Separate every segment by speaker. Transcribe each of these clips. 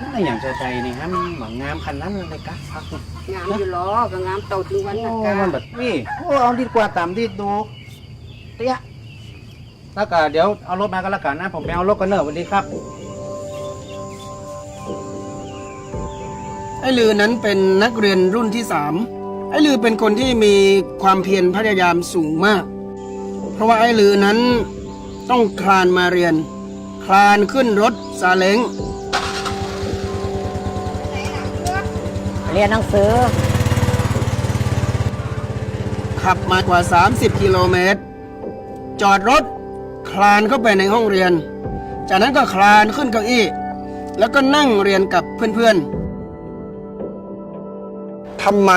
Speaker 1: นั่นอะไรอย่างใจใจนี่ฮะมันหวังงามคันนั้นเลยกะพักนี่
Speaker 2: งามอยู่ล้อก็งามเต่าถึงวัน
Speaker 1: โอ้
Speaker 2: นะกา
Speaker 1: มันแบบนี่โอ้เอาดีกว่าตามที่ดูเตี้ยแล้วก็เดี๋ยวเอารถมาก็แล้วกันนะ ผมไปเอารถกันเนอะสวัสดีครับ
Speaker 3: ไอ้ลือนั้นเป็นนักเรียนรุ่นที่สามไอ้ลือเป็นคนที่มีความเพียรพยายามสูงมาก เพราะว่าไอ้ลือนั้นต้องคลานมาเรียน คลานขึ้นรถซาเล้ง
Speaker 4: เรียนหนังสือ
Speaker 3: ขับมากว่า 30 กิโลเมตร จอดรถคลานเข้าไปในห้องเรียน จากนั้นก็คลานขึ้นเก้าอี้ แล้วก็นั่งเรียนกับเพื่อนๆทำไม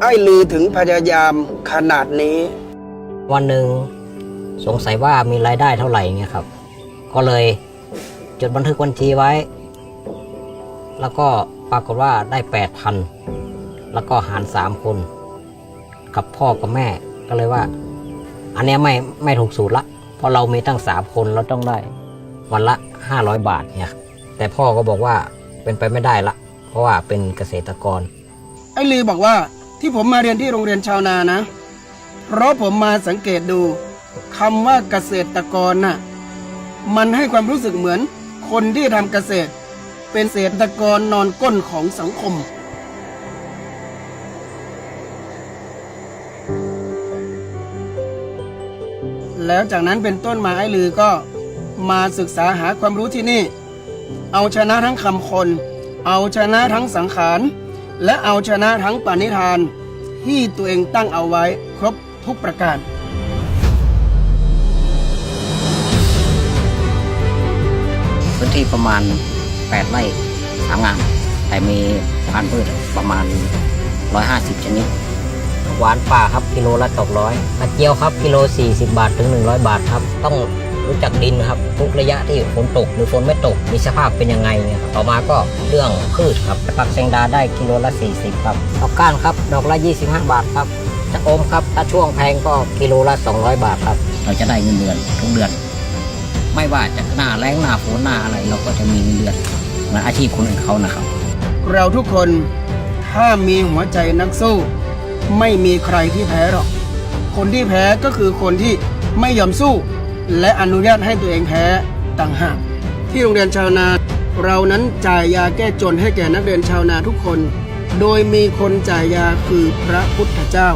Speaker 3: ไอ้ลือถึงพยายามขนาดนี้
Speaker 4: วันหนึ่งสงสัยว่ามีรายได้เท่าไหร่เงี้ยครับ ก็เลยจดบันทึกบัญชีไว้ แล้วก็ ปรากฏว่าได้แปดพันแล้วก็หารสามคน กับพ่อกับแม่ก็เลยว่า อันนี้ไม่ไม่ถูกสูตรละ เพราะเรามีตั้งสามคนเราต้องได้วันละห้าร้อยบาทเนี่ยแต่พ่อก็บอกว่าเป็นไปไม่ได้ละ เพราะว่าเป็นเกษตรกร
Speaker 3: ไอ้ลือบอกว่าที่ผมมาเรียนที่โรงเรียนชาวนานะ เพราะผมมาสังเกตดูคำว่าเกษตรกรน่ะมันให้ความรู้สึกเหมือนคนที่ทำเกษตร เป็นเกษตรกรนอนก้นของสังคม แล้วจากนั้นเป็นต้นมาไอ้ลือก็มาศึกษาหาความรู้ที่นี่ เอาชนะทั้งคำคน เอาชนะทั้งสังขาร และเอาชนะทั้งปณิธาน ที่ตัวเองตั้งเอาไว้ครบทุกประการ
Speaker 4: พื้นที่ประมาณ 8 ไร่สามงาน แต่มีพันธุ์พืชประมาณ 150 ชนิด หวานป่าครับกิโลละตกร้อยกระเจียวครับกิโล 40 บาทถึง 100 บาทครับ ต้องรู้จักดินครับ ทุกระยะที่ฝนตกหรือฝนไม่ตกมีสภาพเป็นยังไงเนี่ยครับต่อมาก็เรื่องพืชครับผักแซงดาได้กิโลละ 40 ครับดอกก้านครับดอกละ 25 บาทครับจะอมครับถ้าช่วงแพงก็กิโลละ 200 บาทครับ เราจะได้เงินเดือนทุกเดือน ไม่ว่าจะหน้าแรงหน้าฝนหน้าอะไร เราก็จะมีเงินเดือนเหมือนอาชีพคนอื่นเขานะครับ
Speaker 3: เราทุกคนถ้ามีหัวใจนักสู้ ไม่มีใครที่แพ้หรอก คนที่แพ้ก็คือคนที่ไม่ยอมสู้ และอนุญาตให้ตัวเองแพ้ต่างหากที่โรงเรียนชาวนาเรานั้นจ่ายยาแก้จนให้แก่นักเรียนชาวนาทุกคน โดยมีคนจ่ายยาคือพระพุทธเจ้า